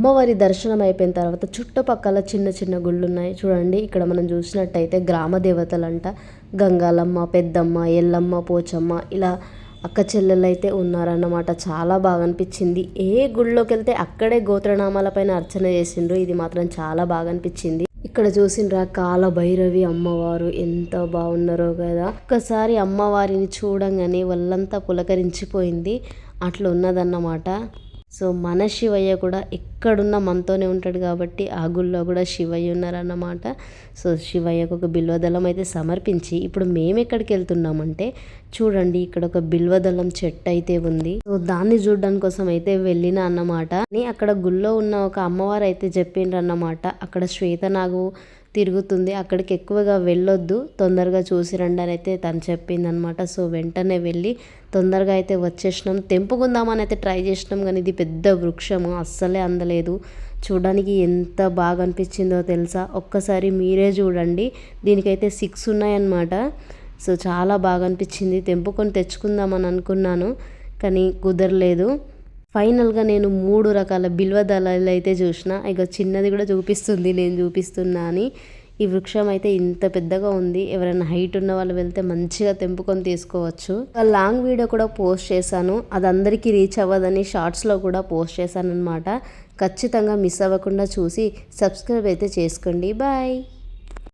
అమ్మవారి దర్శనం అయిపోయిన తర్వాత చుట్టుపక్కల చిన్న చిన్న గుళ్ళు ఉన్నాయి చూడండి ఇక్కడ మనం చూసినట్టయితే గ్రామ దేవతలంట. గంగాలమ్మ పెద్దమ్మ ఎల్లమ్మ పోచమ్మ ఇలా అక్క చెల్లెలు అయితే ఉన్నారన్నమాట. చాలా బాగా అనిపించింది. ఏ గుళ్ళోకి వెళ్తే అక్కడే గోత్రనామాలపైన అర్చన చేసిండ్రు ఇది మాత్రం చాలా బాగా అనిపించింది. ఇక్కడ చూసిండ్రా కాల భైరవి అమ్మవారు ఎంత బాగున్నారో కదా. ఒక్కసారి అమ్మవారిని చూడంగానే వాళ్ళంతా పులకరించిపోయింది. అట్లా ఉన్నదన్నమాట సో మన శివయ్య కూడా ఎక్కడున్నా మనతోనే ఉంటాడు కాబట్టి ఆ గుళ్ళో కూడా శివయ్య ఉన్నారన్నమాట. సో శివయ్యకు ఒక బిల్వదళం అయితే సమర్పించి ఇప్పుడు మేము ఎక్కడికి వెళ్తున్నామంటే చూడండి ఇక్కడ ఒక బిల్వదళం చెట్టు అయితే ఉంది. సో దాన్ని చూడడానికి కోసం అయితే వెళ్ళిన అన్నమాట. అక్కడ గుళ్ళో ఉన్న ఒక అమ్మవారు అయితే చెప్పిండ్రు అన్నమాట అక్కడ శ్వేతనాగు తిరుగుతుంది. అక్కడికి ఎక్కువగా వెళ్ళొద్దు. తొందరగా చూసి రండి అని అయితే తను చెప్పిందనమాట. సో వెంటనే వెళ్ళి తొందరగా అయితే వచ్చేసినాం. తెంపుకుందామని అయితే ట్రై చేసినాం కానీ ఇది పెద్ద వృక్షము. అస్సలే అందలేదు. చూడడానికి ఎంత బాగా అనిపించిందో తెలుసా? ఒక్కసారి మీరే చూడండి. దీనికైతే సిక్స్ ఉన్నాయన్నమాట. సో చాలా బాగా అనిపించింది. తెంపుకొని తెచ్చుకుందామని అనుకున్నాను కానీ కుదరలేదు. ఫైనల్గా నేను మూడు రకాల బిల్వ దళాలు అయితే చూసిన ఇక చిన్నది కూడా చూపిస్తుంది నేను చూపిస్తున్నా అని. ఈ వృక్షం అయితే ఇంత పెద్దగా ఉంది ఎవరైనా హైట్ ఉన్న వాళ్ళు వెళ్తే మంచిగా తెంపుకొని తీసుకోవచ్చు. లాంగ్ వీడియో కూడా పోస్ట్ చేశాను అది అందరికీ రీచ్ అవ్వదని షార్ట్స్లో కూడా పోస్ట్ చేశాను అనమాట ఖచ్చితంగా మిస్ అవ్వకుండా చూసి సబ్స్క్రైబ్ అయితే చేసుకోండి. బాయ్!